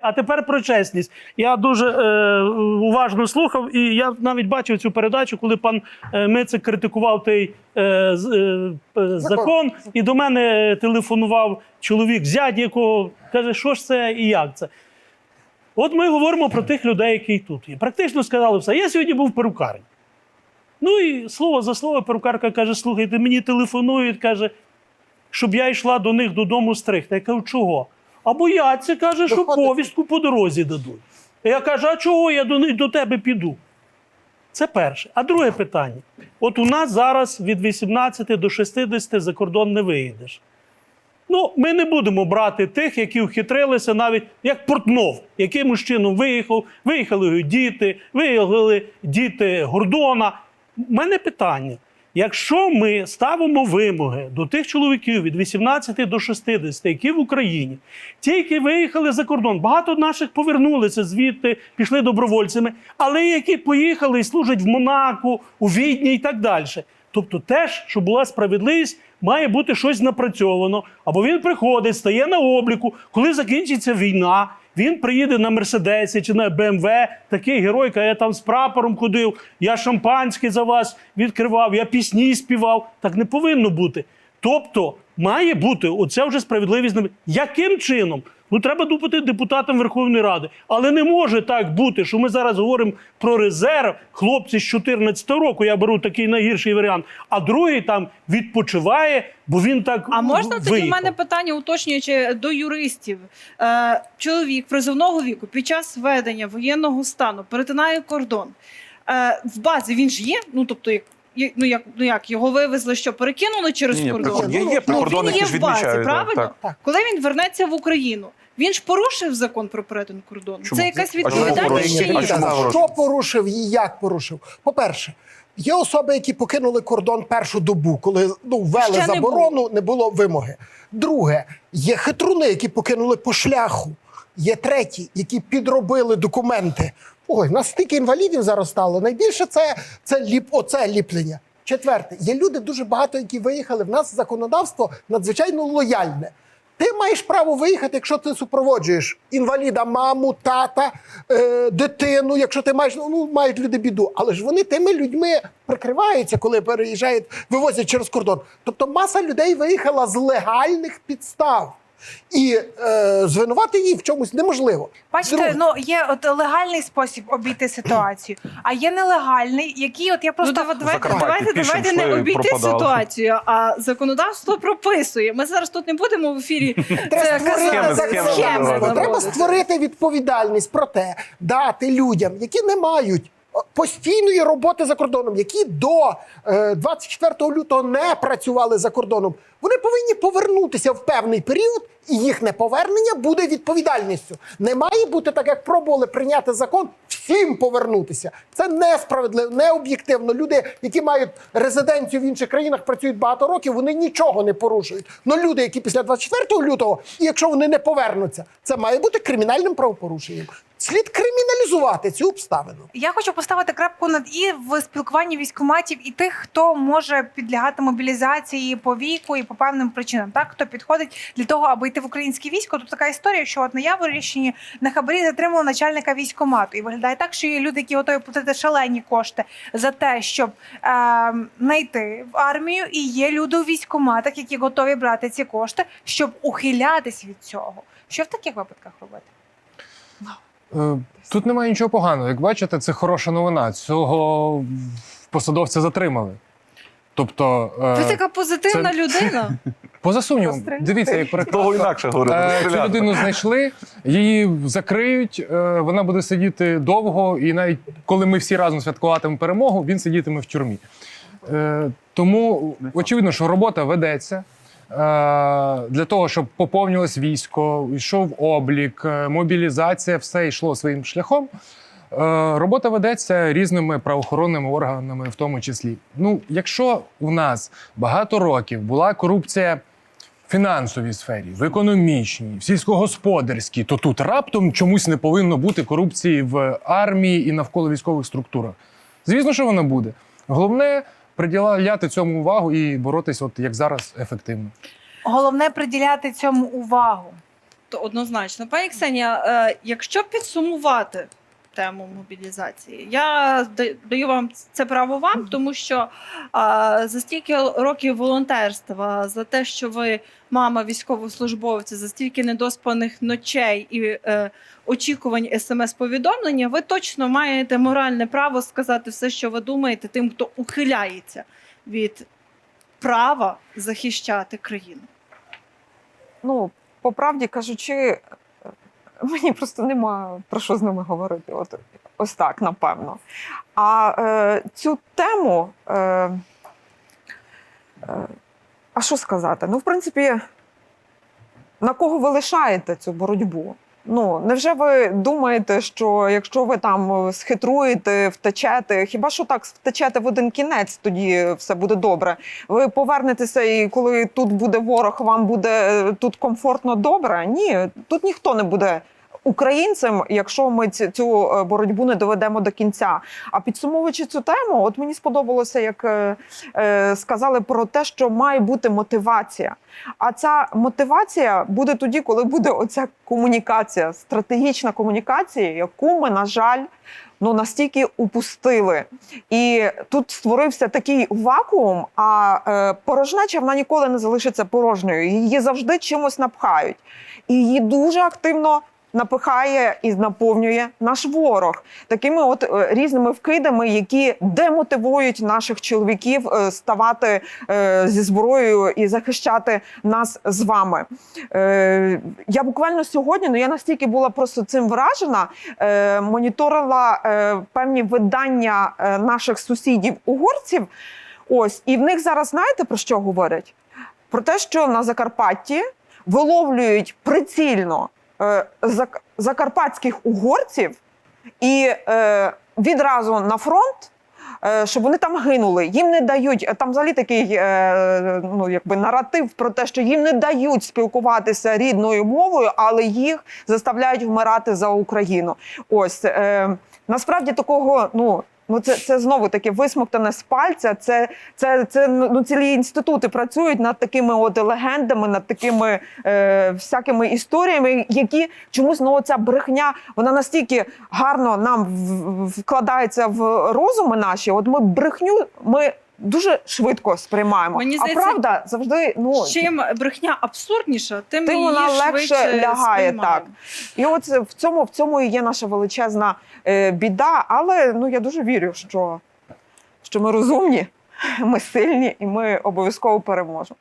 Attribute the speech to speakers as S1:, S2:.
S1: А тепер про чесність. Я дуже е, уважно слухав, і я навіть бачив цю передачу, коли пан е, Мицик критикував той е, е, закон, і до мене телефонував чоловік зять, якого каже, що ж це і як це. От ми говоримо про тих людей, які тут є. Практично сказали все. Я сьогодні був в перукарні. Ну і слово за слово, перукарка каже: слухайте, мені телефонують, каже, щоб я йшла до них додому стригти. Я кажу, чого? А бояться, каже, що повістку по дорозі дадуть. Я кажу, а чого я до, до тебе піду? Це перше. А друге питання: от у нас зараз від 18 до 60 за кордон не виїдеш. Ну, ми не будемо брати тих, які вхитрилися, навіть як Портнов, якимось чином виїхав, виїхали його діти, виїхали діти Гордона. У мене питання: якщо ми ставимо вимоги до тих чоловіків від 18 до 60, які в Україні, ті, які виїхали за кордон, багато наших повернулися звідти, пішли добровольцями, але які поїхали і служать в Монако, у Відні і так далі. Тобто, теж, щоб була справедливість, має бути щось напрацьовано. Або він приходить, стає на обліку, коли закінчиться війна. Він приїде на Мерседесі чи на БМВ, такий герой, я там з прапором ходив, я шампанське за вас відкривав, я пісні співав. Так не повинно бути. Тобто має бути оця вже справедливість. Яким чином? Ну треба думати депутатам Верховної Ради. Але не може так бути, що ми зараз говоримо про резерв. Хлопці з 14 року, я беру такий найгірший варіант, а другий там відпочиває, бо він так
S2: А можна тоді в мене питання, уточнюючи до юристів? Е, чоловік призовного віку під час введення воєнного стану перетинає кордон. Е, в базі він ж є. Ну тобто, як ну як ну як його вивезли, що перекинули через
S3: Ні,
S2: кордон?
S3: є- є
S2: ну, він є в базі, правильно?
S3: так.
S2: Коли він вернеться в Україну, він ж порушив закон про перетин кордону.
S3: Чому?
S2: Це якась відповідальність чи
S3: порушив?
S2: ні?
S4: Що порушив і як порушив? По-перше, є особи, які покинули кордон першу добу, коли ну, ввели
S2: Ще не
S4: заборону, не було вимоги. Друге, є хитруни, які покинули по шляху. Є треті, які підробили документи. Ой, нас стільки інвалідів зараз стало. Найбільше це, це ліп, оце ліплення. Четверте, є люди дуже багато, які виїхали. В нас законодавство надзвичайно лояльне. Ти маєш право виїхати, якщо ти супроводжуєш інваліда, маму, тата, е, дитину, якщо ти маєш, ну мають люди біду. Але ж вони тими людьми прикриваються, коли переїжджають, вивозять через кордон. Тобто маса людей виїхала з легальних підстав. І е, звинувати її в чомусь неможливо.
S5: Бачите,
S4: Друге.
S5: ну є от легальний спосіб обійти ситуацію, а є нелегальний, який от я
S2: Ну,
S5: просто
S2: давай, давайте, давайте, давайте не обійти
S3: пропадали.
S2: ситуацію, а законодавство прописує. Ми зараз тут не будемо в ефірі це
S4: створити Треба створити відповідальність про те, дати людям, які не мають постійної роботи за кордоном, які до е, 24 лютого не працювали за кордоном. Вони повинні повернутися в певний період, і їх неповернення буде відповідальністю. Не має бути так, як пробували прийняти закон, всім повернутися. Це несправедливо, необ'єктивно. Люди, які мають резиденцію в інших країнах, працюють багато років, вони нічого не порушують. Но люди, які після 24 лютого, і якщо вони не повернуться, це має бути кримінальним правопорушенням. Слід криміналізувати цю обставину.
S5: я хочу поставити крапку над і в спілкуванні військоматів і тих, хто може підлягати мобілізації по віку і по певним причинам. Так хто підходить для того, аби йти в українське військо. Тут така історія, що от на Яворівщині на хабарі затримали начальника військомату, і виглядає так, що є люди, які готові платити шалені кошти за те, щоб е, знайти в армію, і є люди у військоматах, які готові брати ці кошти, щоб ухилятись від цього. Що в таких випадках робити?
S6: Е, Тут немає нічого поганого. Як бачите, це хороша новина. Цього посадовця затримали. Тобто,
S2: Ви
S6: е,
S2: така позитивна
S6: це-
S2: людина.
S6: поза сумнівом, дивіться, як
S3: Того
S6: прекрасно.
S3: інакше говорити.
S6: Е, Цю людину знайшли, її закриють, е, вона буде сидіти довго, і навіть коли ми всі разом святкуватимемо перемогу, він сидітиме в тюрмі. Е, Тому очевидно, що робота ведеться. е, Для того, щоб поповнювалось військо, йшов облік, мобілізація, все йшло своїм шляхом. Е, Робота ведеться різними правоохоронними органами, в тому числі. Ну, якщо у нас багато років була корупція в фінансовій сфері, в економічній, в сільськогосподарській, то тут раптом чомусь не повинно бути корупції в армії і навколо військових структурах. Звісно, що вона буде. Головне приділяти цьому увагу і боротись, от як зараз, ефективно.
S5: Головне приділяти цьому увагу.
S2: то однозначно. Пані Ксенія, е, якщо підсумувати тему мобілізації, я даю вам це право вам, тому що е, за стільки років волонтерства, за те, що ви мама військовослужбовця, за стільки недоспаних ночей і е, очікувань смс-повідомлення, ви точно маєте моральне право сказати все, що ви думаєте, тим, хто ухиляється від права захищати країну.
S3: Ну, по правді кажучи, мені просто нема про що з ними говорити. От ось так, напевно. А е, цю тему. Е, е, а що сказати? Ну, в принципі, на кого ви лишаєте цю боротьбу? Ну, невже ви думаєте, що якщо ви там схитруєте, втечете, хіба що так втечете в один кінець, тоді все буде добре? Ви повернетеся, і коли тут буде ворог, вам буде е, тут комфортно добре? Ні, тут ніхто не буде. Українцем, якщо ми цю е, боротьбу не доведемо до кінця. А підсумовуючи цю тему, от мені сподобалося, як е, е, сказали про те, що має бути мотивація. А ця мотивація буде тоді, коли буде оця комунікація, стратегічна комунікація, яку ми, на жаль, ну настільки упустили. І тут створився такий вакуум, а е, порожнеча вона ніколи не залишиться порожньою. Її завжди чимось напхають. І її дуже активно. Напихає і наповнює наш ворог такими от е, різними вкидами, які демотивують наших чоловіків е, ставати е, зі зброєю і захищати нас з вами. Я буквально сьогодні, ну я настільки була просто цим вражена, моніторила певні видання наших сусідів угорців. Ось, і в них зараз знаєте про що говорять? Про те, що на Закарпатті виловлюють прицільно закарпатських угорців і е, відразу на фронт. е, Щоб вони там гинули, їм не дають там взагалі такий е, ну якби наратив про те, що їм не дають спілкуватися рідною мовою, але їх заставляють вмирати за Україну. Ось е, насправді такого, ну. Ну, це, це знову таки висмоктане з пальця. Це, це, це ну, цілі інститути працюють над такими от легендами, над такими е, всякими історіями, які чомусь ну, ця брехня вона настільки гарно нам вкладається в розуми наші. От ми брехню ми дуже швидко сприймаємо.
S2: Мені
S3: а правда завжди ну
S2: Чим брехня абсурдніша, тим,
S3: Тим вона легше лягає,
S2: сприймаємо.
S3: так. І от в цьому, в цьому і є наша величезна е, біда. Але ну я дуже вірю, що, що ми розумні, ми сильні і ми обов'язково переможемо.